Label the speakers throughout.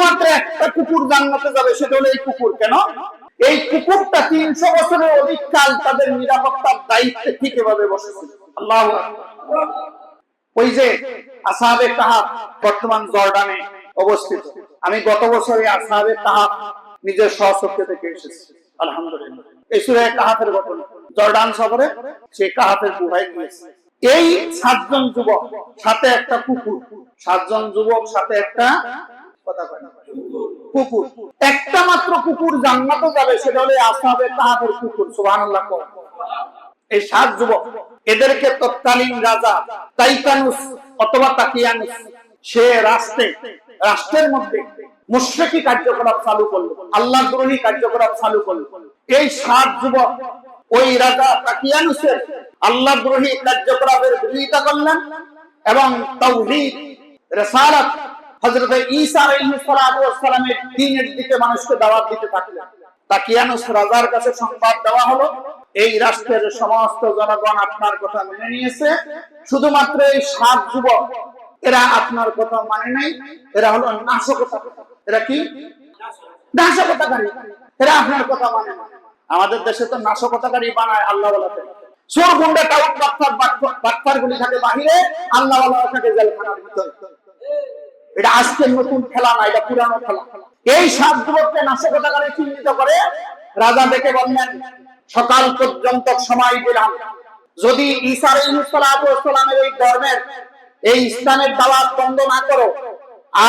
Speaker 1: শুধুমাত্র একটা কুকুর জান্নাতে যাবে, সেটা হলো এই কুকুর, কেন? এই কুকুরটা তিনশো বছরের অধিক কাল তাদের নিরাপত্তার দায়িত্বে ঠিক এভাবে বসেছে। আল্লাহ ওই যে আসাবে কাহাব বর্তমান জর্ডানে অবস্থিত। আমি গত বছরে আসাবে কাহাব নিজের সহচক্ষে থেকে এসেছি। আলহামদুলিল্লাহ। এই সুরে কাহাতের ঘটনা জর্ডান শহরে সে কাহাতের গুহায় গিয়েছে। এই সাতজন যুবক সাথে একটা কুকুর, সাতজন যুবক সাথে একটা। কুকুর। একটা মাত্র কুকুর যাবে, সেটা হলে কুকুর এই সাত যুবক, এদেরকে তৎকালীন রাজা তাইকানুস অথবা তাকিয়ানুস, সে রাষ্ট্রে, রাষ্ট্রের মধ্যে মুশরিকি কার্যকলাপ চালু করল, আল্লাহ দ্রোহী কার্যকলাপ চালু করল। এই সাত যুবক, ওই রাজা তাকিয়ানুসের আল্লাহ দ্রোহী কার্যকলাপের বিরোধিতা করলেন এবং তাওহীদ, রিসালাত হযরত ঈসা সালামের দ্বীনের দিকে মানুষকে দাওয়াত দিতে থাকলেন। তাকিয়ানুস রাজার কাছে সংবাদ দেওয়া হলো, এই রাষ্ট্রের সমস্ত জনগণ আপনার কথা মেনে নিয়েছে। শুধুমাত্র এই সাত যুবক, এরা আপনার কথা মানে নাই, এরা হলো নাশকতা, এরা কি? নাশকতাকারী, এরা আপনার কথা মানে আমাদের দেশে তো নাশকতাকারী বানায় আল্লাহ চোর গুন্ডা টাউট বাটপার বাটপার গুলি থাকে বাহিরে, আল্লাহ থাকে জেলখানার ভিতরে। এটা আজকের নতুন খেলা না, এটা পুরানো খেলা। এই সাত যুবককে নাশকতাকারী চিহ্নিত করে রাজা ডেকে বললেন, সকাল পর্যন্ত সময় দিলাম। যদি ঈসা আলাইহিসসালামের এই ধর্মের, এই ইসলামের দাওয়াত বন্ধ না করো,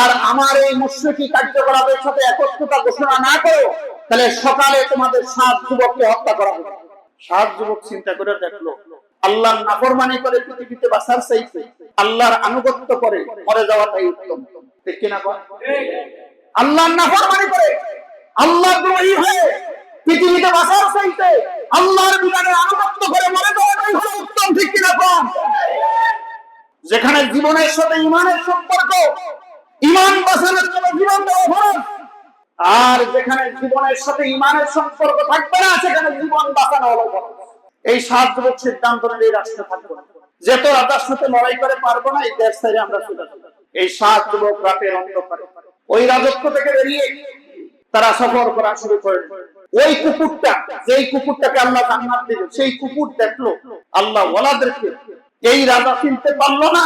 Speaker 1: আর আমার এই মুশরিকি কার্যকলাপের সাথে একত্রতা ঘোষণা না করো, তাহলে সকালে তোমাদের সাত যুবককে হত্যা করা হবে। সাত যুবক চিন্তা করে দেখল আল্লাহর নাফরমানি করে পৃথিবীতে বাঁচার চাইতে আল্লাহর আনুগত্য করে মরে যাওয়াটাই উত্তম। ঠিক কিনা আল্লাহর নাফরমানি করে আল্লাহ দ্রোহী হয়ে পৃথিবীতে বাঁচার চাইতে আল্লাহর বিধানের আনুগত্য করে মরে যাওয়াটাই হলো উত্তম। ঠিক কিনা কর যেখানে জীবনের সাথে ইমানের সম্পর্ক, ইমান বাঁচানোর জন্য জীবন দেওয়া ফরজ আর যেখানে জীবনের সাথে ইমানের সম্পর্ক থাকবে না, সেখানে জীবন বাঁচানো হলো। ফরজ। এই সাত যুবক সিদ্ধান্ত নিয়ে এই রাষ্ট্রে থাকব। না যেহেতু রাজার সাথে লড়াই করে পারব না, এই দেশ থেকে আমরা চলে। এই সাত যুবক রাতের অন্ধকারে। ওই রাজত্ব থেকে বেরিয়ে তারা সফর করা শুরু করে। ওই কুকুরটা, যেই কুকুরটাকে আল্লাহ জান্নাত দিল, সেই কুকুর দেখল, আল্লাহ ওয়ালাদেরকে এই রাজা চিনতে পারল না।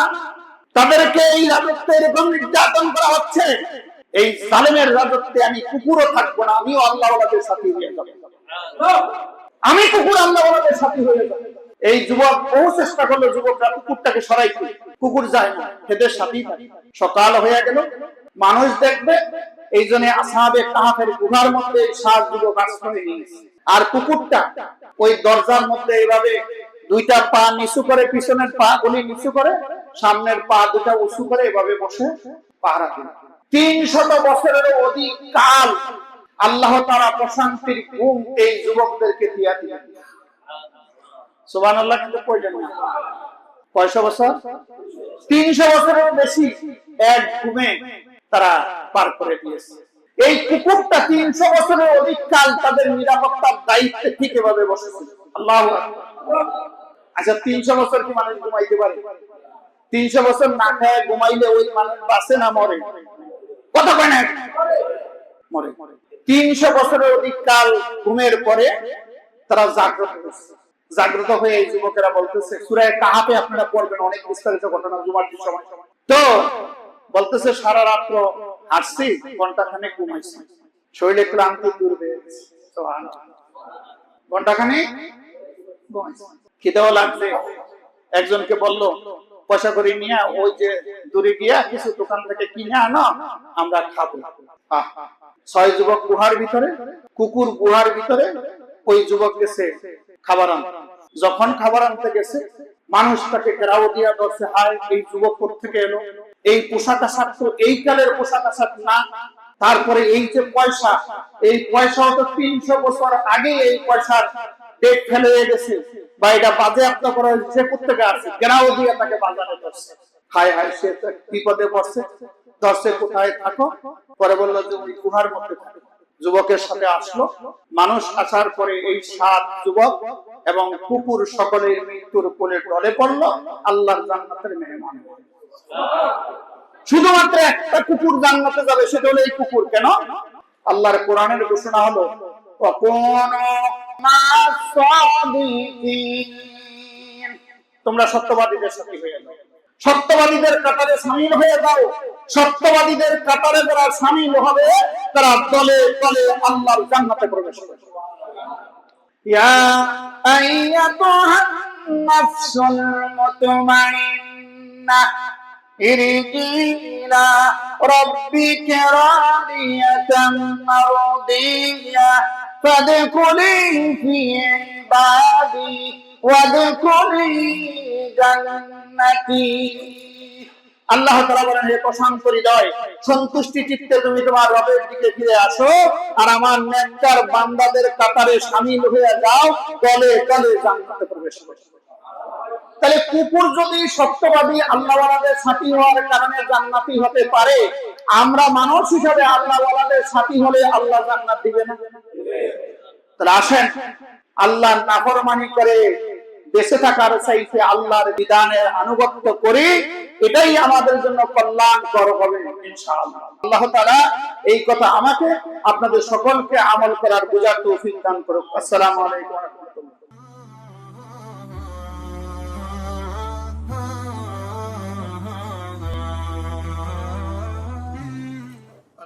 Speaker 1: তাদেরকে এই রাজত্বে এরকম নির্যাতন করা হচ্ছে। এই সালেমের রাজত্বে আমি কুকুরও থাকব না, আমিও আল্লাহ ওয়ালাদের সাথে হয়ে যাব। আমি কুকুর ওনাদের সাথী হয়ে যাব এই যুবক, বহু চেষ্টা করল যুবকরা কুকুরটাকে সরাইতে কুকুর যায় না সাথেই থাকে। সকাল হয়ে গেল, মানুষ দেখবে, এই জন্য আসাবে কাহাফের গুহার মধ্যে সাত যুবক আশ্রয় নিয়েছে আর কুকুরটা ওই দরজার মধ্যে এইভাবে দুইটা পা নিচু করে, পিছনের পা গুলি নিচু করে, সামনের পা দুটা উঁচু করে এভাবে বসে পাহারা দিল। তিনশত বছরের অধিক কাল আল্লাহ তারা প্রশান্তির ঘুম এই যুবকদেরকে দিয়া দিলেন। সুবান আল্লাহ কিন্তু প্রয়োজন না? কয়শো বছর? তিনশো বছরের বেশি এক ঘুমে তারা পার করে দিয়েছে। এই কুকুরটা তিনশো বছরের অধিক কাল তাদের নিরাপত্তার দায়িত্বে ঠিক এভাবে বসেছে। আল্লাহ আচ্ছা তিনশো বছর কি মানুষ ঘুমাইতে পারে? তিনশো বছর না খায় ঘুমাইলে ওই মানুষ বাঁচে না মরে? কথা কয় না? মরে। তিনশো বছরের অধিক কাল ঘুমের পরে তারা জাগ্রত হয়েছে। জাগ্রত হয়ে এই যুবকেরা বলতেছে সুরায় কাহাতে আপনারা পড়বেন অনেক বিস্তারিত ঘটনা দিন সময়। তো বলতেছে সারা রাত্র হাসছি ঘণ্টা খানে ঘুমাইছি। শরীরে ক্লান্তি দূর হয়ে সুবহানাল্লাহ। খিদেও লাগছে। একজনকে বলল পয়সা করে নিয়ে ওই যে দূরে গিয়া কিছু দোকান থেকে কিনে আনো আমরা খাব। আহ, ছয় যুবক গুহার ভিতরে, কুকুর গুহার ভিতরে, ওই যুবক গেছে খাবার আনতে যখন খাবার আনতে গেছে, মানুষ তাকে ঘেরাও দিয়া ধরছে হায়, এই যুবক থেকে এলো? এই পোশাক আশাক তো এই কালের পোশাক আশাক না। তারপরে এই যে পয়সা, এই পয়সাও তো তিনশো বছর আগে এই পয়সার ডেট ফেলে গেছে। বা এটা বাজেয়াপ্ত করা হয়েছে সে কোথেকে আসছে ঘেরাও দিয়ে তাকে বাজারে ধরছে। হায় হায়, সে বিপদে পড়ছে। দর্শে কোথায় থাকো? পরে বলল যে ওই গুহার মধ্যে থাকো। যুবকের সাথে আসলো। মানুষ আসার পরে এই সাত যুবক এবং কুকুর সকলে মৃত্যুর কোলে টলে পড়ল। আল্লাহ জান্নাতের মেহমান। শুধুমাত্র একটা কুকুর জান্নাতে যাবে, সেটা হলো এই কুকুর। কেন? আল্লাহর কোরআনের ঘোষণা হলো তোমরা সত্যবাদীদের সাথে হয়ে যাবে সত্যবাদীদের কাতারে সামিল হয়ে যাও সত্যবাদীদের কাতারে যারা সামিল হবে তারা দলে দলে আল্লাহর জান্নাতে প্রবেশ করবে يا أيتها النفس المطمئنة ارجعي إلى ربك راضية مرضية فادخلي في عبادي وادخلي جنتي আল্লাহ তাআলা বলেন, হে প্রশান্ত হৃদয়, সন্তুষ্টি চিত্তে তুমি তোমার রবের দিকে ফিরে আসো আর আমার নেককার বান্দাদের কাতারে শামিল হয়ে যাও দলে দলে জান্নাতে প্রবেশ তাহলে কুকুর যদি সত্যবাদী আল্লাহওয়ালাদের সাথী হওয়ার কারণে জান্নাতি হতে পারে, আমরা মানুষ হিসাবে আল্লাহওয়ালাদের সাথী হলে আল্লাহ জান্নাত দিবে না। তাহলে আসেন, আল্লাহ নাফরমানি করে বেঁচে থাকার চাইতে আল্লাহর বিধানের আনুগত্য করি, এটাই আমাদের জন্য কল্যাণকর হবে আল্লাহ তারা এই কথা আমাকে, আপনাদের সকলকে আমল করার বোঝার তৌফিক দান করুক। আসসালাম আলাইকুম।